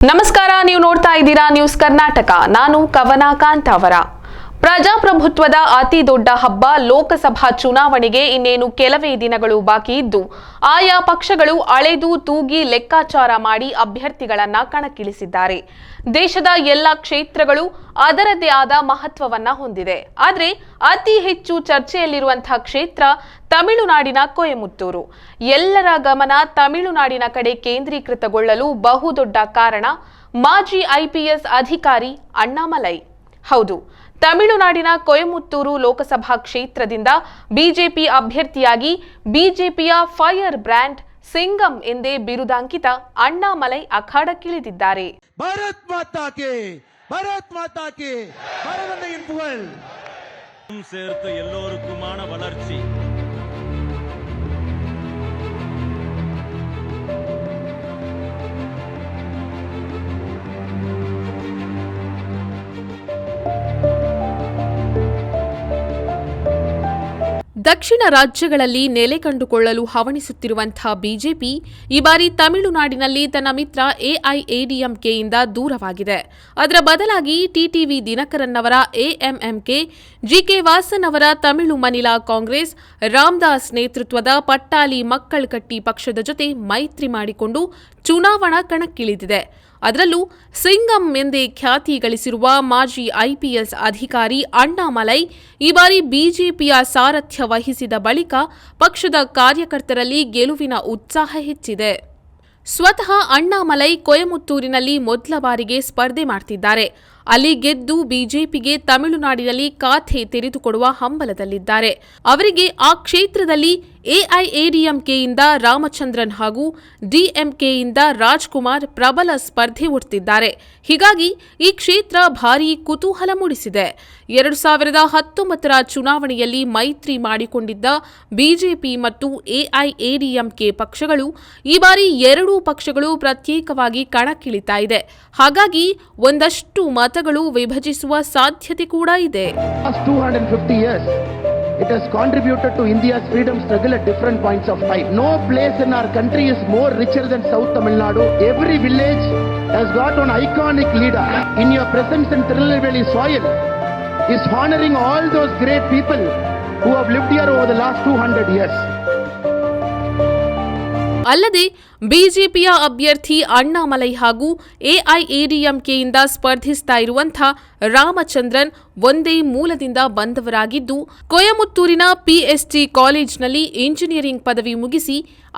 ನಮಸ್ಕಾರ ನೀವು ನೋಡ್ತಾ ಇದ್ದೀರಾ ನ್ಯೂಸ್ ಕರ್ನಾಟಕ ನಾನು ಕವನ ಕಾಂತಾವರ ಪ್ರಜಾಪ್ರಭುತ್ವದ ಅತಿ ದೊಡ್ಡ ಹಬ್ಬ ಲೋಕಸಭಾ ಚುನಾವಣೆಗೆ ಇನ್ನೇನು ಕೆಲವೇ ದಿನಗಳು ಬಾಕಿ ಇದ್ದು, ಆಯಾ ಪಕ್ಷಗಳು ಅಳೆದು ತೂಗಿ ಲೆಕ್ಕಾಚಾರ ಮಾಡಿ ಅಭ್ಯರ್ಥಿಗಳನ್ನ ಕಣಕ್ಕಿಳಿಸಿದ್ದಾರೆ. ದೇಶದ ಎಲ್ಲ ಕ್ಷೇತ್ರಗಳು ಅದರದೇ ಆದ ಮಹತ್ವವನ್ನ ಹೊಂದಿದೆ. ಆದರೆ, ಅತಿ ಹೆಚ್ಚು ಚರ್ಚೆಯಲ್ಲಿರುವಂತಹ ಕ್ಷೇತ್ರ ತಮಿಳುನಾಡಿನ ಕೊಯಮುತ್ತೂರು. ಎಲ್ಲರ ಗಮನ ತಮಿಳುನಾಡಿನ ಕಡೆ ಕೇಂದ್ರೀಕೃತಗೊಳ್ಳಲು ಬಹುದೊಡ್ಡ ಕಾರಣ ಮಾಜಿ ಐಪಿಎಸ್ ಅಧಿಕಾರಿ ಅಣ್ಣಾಮಲೈ. ಹೌದು ತಮಿಳುನಾಡಿನ ಕೊಯಮುತ್ತೂರು ಲೋಕಸಭಾ ಕ್ಷೇತ್ರದಿಂದ ಬಿಜೆಪಿ ಅಭ್ಯರ್ಥಿಯಾಗಿ ಬಿಜೆಪಿಯ ಫೈರ್ ಬ್ರ್ಯಾಂಡ್ ಸಿಂಗಂ ಎಂದೇ ಬಿರುದಾಂಕಿತ ಅಣ್ಣಾಮಲೈ ಅಖಾಡಕ್ಕಿಳಿದಿದ್ದಾರೆ பாரத் மாதா கே பாரத் மாதா கே பாரதந்தையின் புகழ் ம் சேர்த்து எல்லோருக்குமான வளர்ச்சி ದಕ್ಷಿಣ ರಾಜ್ಯಗಳಲ್ಲಿ ನೆಲೆ ಕಂಡುಕೊಳ್ಳಲು ಹವಣಿಸುತ್ತಿರುವಂತಹ ಬಿಜೆಪಿ ಈ ಬಾರಿ ತಮಿಳುನಾಡಿನಲ್ಲಿ ತನ್ನ ಮಿತ್ರ ಎಐಎಡಿಎಂಕೆಯಿಂದ ದೂರವಾಗಿದೆ. ಅದರ ಬದಲಾಗಿ ಟಿಟಿವಿ ದಿನಕರನ್ ಅವರ ಎಎಂಎಂಕೆ, ಜಿಕೆ ವಾಸನ್ ಅವರ ತಮಿಳು ಮನಿಲಾ ಕಾಂಗ್ರೆಸ್, ರಾಮದಾಸ್ ನೇತೃತ್ವದ ಪಟ್ಟಾಲಿ ಮಕ್ಕಳಕಟ್ಟಿ ಪಕ್ಷದ ಜೊತೆ ಮೈತ್ರಿ ಮಾಡಿಕೊಂಡು ಚುನಾವಣಾ ಕಣಕ್ಕಿಳಿದಿದೆ. ಅದರಲ್ಲೂ ಸಿಂಗಂ ಎಂದೇ ಖ್ಯಾತಿ ಗಳಿಸಿರುವ ಮಾಜಿ ಐಪಿಎಸ್ ಅಧಿಕಾರಿ ಅಣ್ಣಾಮಲೈ ಈ ಬಾರಿ ಬಿಜೆಪಿಯ ಸಾರಥ್ಯ ವಹಿಸಿದ ಬಳಿಕ ಪಕ್ಷದ ಕಾರ್ಯಕರ್ತರಲ್ಲಿ ಗೆಲುವಿನ ಉತ್ಸಾಹ ಹೆಚ್ಚಿದೆ. ಸ್ವತಃ ಅಣ್ಣಾಮಲೈ ಕೊಯಮುತ್ತೂರಿನಲ್ಲಿ ಮೊದಲ ಬಾರಿಗೆ ಸ್ಪರ್ಧೆ ಮಾಡ್ತಿದ್ದಾರೆ. ಅಲ್ಲಿ ಗೆದ್ದು ಬಿಜೆಪಿಗೆ ತಮಿಳುನಾಡಿನಲ್ಲಿ ಖಾತೆ ತೆರೆದುಕೊಡುವ ಹಂಬಲದಲ್ಲಿದ್ದಾರೆ. ಅವರಿಗೆ ಆ ಕ್ಷೇತ್ರದಲ್ಲಿ ಎಐಎಡಿಎಂಕೆಯಿಂದ ರಾಮಚಂದ್ರನ್ ಹಾಗೂ ಡಿಎಂಕೆಯಿಂದ ರಾಜ್ಕುಮಾರ್ ಪ್ರಬಲ ಸ್ಪರ್ಧೆ ಒಡ್ತಿದ್ದಾರೆ ಹೀಗಾಗಿ ಈ ಕ್ಷೇತ್ರ ಭಾರೀ ಕುತೂಹಲ ಮೂಡಿಸಿದೆ. ಎರಡು ಸಾವಿರದ ಹತ್ತೊಂಬತ್ತರ ಚುನಾವಣೆಯಲ್ಲಿ ಮೈತ್ರಿ ಮಾಡಿಕೊಂಡಿದ್ದ ಬಿಜೆಪಿ ಮತ್ತು ಎಐಎಡಿಎಂಕೆ ಪಕ್ಷಗಳು ಈ ಬಾರಿ ಎರಡೂ ಪಕ್ಷಗಳು ಪ್ರತ್ಯೇಕವಾಗಿ ಕಣಕ್ಕಿಳಿತಾ ಇದೆ. ಹಾಗಾಗಿ ಒಂದಷ್ಟು ಮತಗಳು ವಿಭಜಿಸುವ ಸಾಧ್ಯತೆ ಕೂಡ ಇದೆ last 250 years, it has contributed to India's freedom struggle at different points of time. No place in our country is more richer than South Tamil Nadu. Every village has got an iconic leader. In your presence in Tirunelveli soil is honoring all those great people who have lived here over the last 200 years. ಅಲ್ಲದೆ ಬಿಜೆಪಿಯ ಅಭ್ಯರ್ಥಿ ಅಣ್ಣಾಮಲೈ ಹಾಗೂ ಎಐಎಡಿಎಂಕೆಯಿಂದ ಸ್ಪರ್ಧಿಸ್ತಾ ಇರುವಂಥ ರಾಮಚಂದ್ರನ್ ಒಂದೇ ಮೂಲದಿಂದ ಬಂದವರಾಗಿದ್ದು, ಕೊಯಮುತ್ತೂರಿನ ಪಿಎಸ್ಟಿ ಕಾಲೇಜ್ನಲ್ಲಿ engineering ಪದವಿ ಮುಗಿಸಿ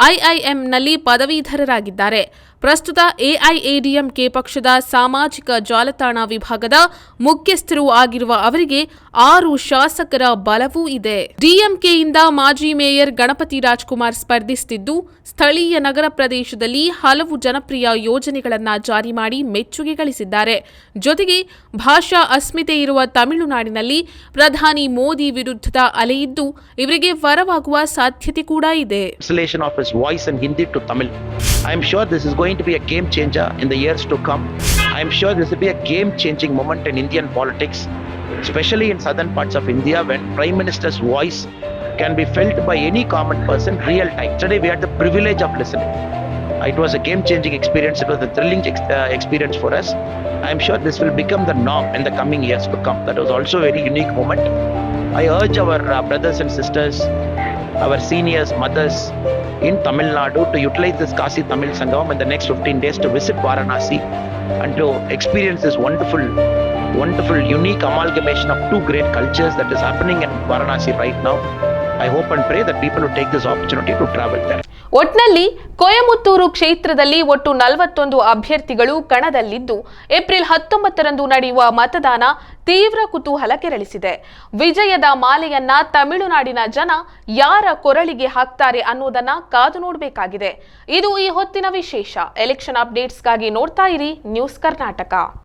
ಐಐಎಂನಲ್ಲಿ ಪದವೀಧರರಾಗಿದ್ದಾರೆ. ಪ್ರಸ್ತುತ ಎಐಎಡಿಎಂಕೆ ಪಕ್ಷದ ಸಾಮಾಜಿಕ ಜಾಲತಾಣ ವಿಭಾಗದ ಮುಖ್ಯಸ್ಥರೂ ಆಗಿರುವ ಅವರಿಗೆ ಆರು ಶಾಸಕರ ಬಲವೂ ಇದೆ. ಡಿಎಂಕೆಯಿಂದ ಮಾಜಿ ಮೇಯರ್ ಗಣಪತಿ ರಾಜ್ಕುಮಾರ್ ಸ್ಪರ್ಧಿಸುತ್ತಿದ್ದು ಸ್ಥಳೀಯ ನಗರ ಪ್ರದೇಶದಲ್ಲಿ ಹಲವು ಜನಪ್ರಿಯ ಯೋಜನೆಗಳನ್ನು ಜಾರಿ ಮಾಡಿ ಮೆಚ್ಚುಗೆ ಗಳಿಸಿದ್ದಾರೆ ಜೊತೆಗೆ ಭಾಷಾ ಅಸ್ಮಿತೆ ಇರುವ ತಮಿಳುನಾಡಿನಲ್ಲಿ ಪ್ರಧಾನಿ ಮೋದಿ ವಿರುದ್ಧದ ಅಲೆಯಿದ್ದು ಇವರಿಗೆ ವರವಾಗುವ ಸಾಧ್ಯತೆ ಕೂಡ ಇದೆ. I am sure this will be a game changing moment in Indian politics, especially in southern parts of India when Prime Minister's voice can be felt by any common person real time. Today we had the privilege of listening. It was a game changing experience, it was a thrilling ex- uh, experience for us. I am sure this will become the norm in the coming years to come. That was also a very unique moment. I urge our uh, brothers and sisters, our seniors, mothers in Tamil Nadu to utilize this Kasi Tamil Sangam in the next 15 days to visit Varanasi and to experience this wonderful, wonderful, unique amalgamation of two great cultures that is happening in Varanasi right now. I hope and pray that people take this opportunity to travel there. ಒಟ್ನಲ್ಲಿ ಕೊಯಮುತ್ತೂರು ಕ್ಷೇತ್ರದಲ್ಲಿ ಒಟ್ಟು ನಲವತ್ತೊಂದು ಅಭ್ಯರ್ಥಿಗಳು ಕಣದಲ್ಲಿದ್ದು, April ಹತ್ತೊಂಬತ್ತರಂದು ನಡೆಯುವ ಮತದಾನ ತೀವ್ರ ಕುತೂಹಲ ಕೆರಳಿಸಿದೆ ವಿಜಯದ ಮಾಲೆಯನ್ನ ತಮಿಳುನಾಡಿನ ಜನ ಯಾರ ಕೊರಳಿಗೆ ಹಾಕ್ತಾರೆ ಅನ್ನೋದನ್ನ ಕಾದು ನೋಡಬೇಕಾಗಿದೆ. ಇದು ಈ ಹೊತ್ತಿನ ವಿಶೇಷ. ಎಲೆಕ್ಷನ್ ಅಪ್ಡೇಟ್ಸ್ಗಾಗಿ ನೋಡ್ತಾ ಇರಿ ನ್ಯೂಸ್ ಕರ್ನಾಟಕ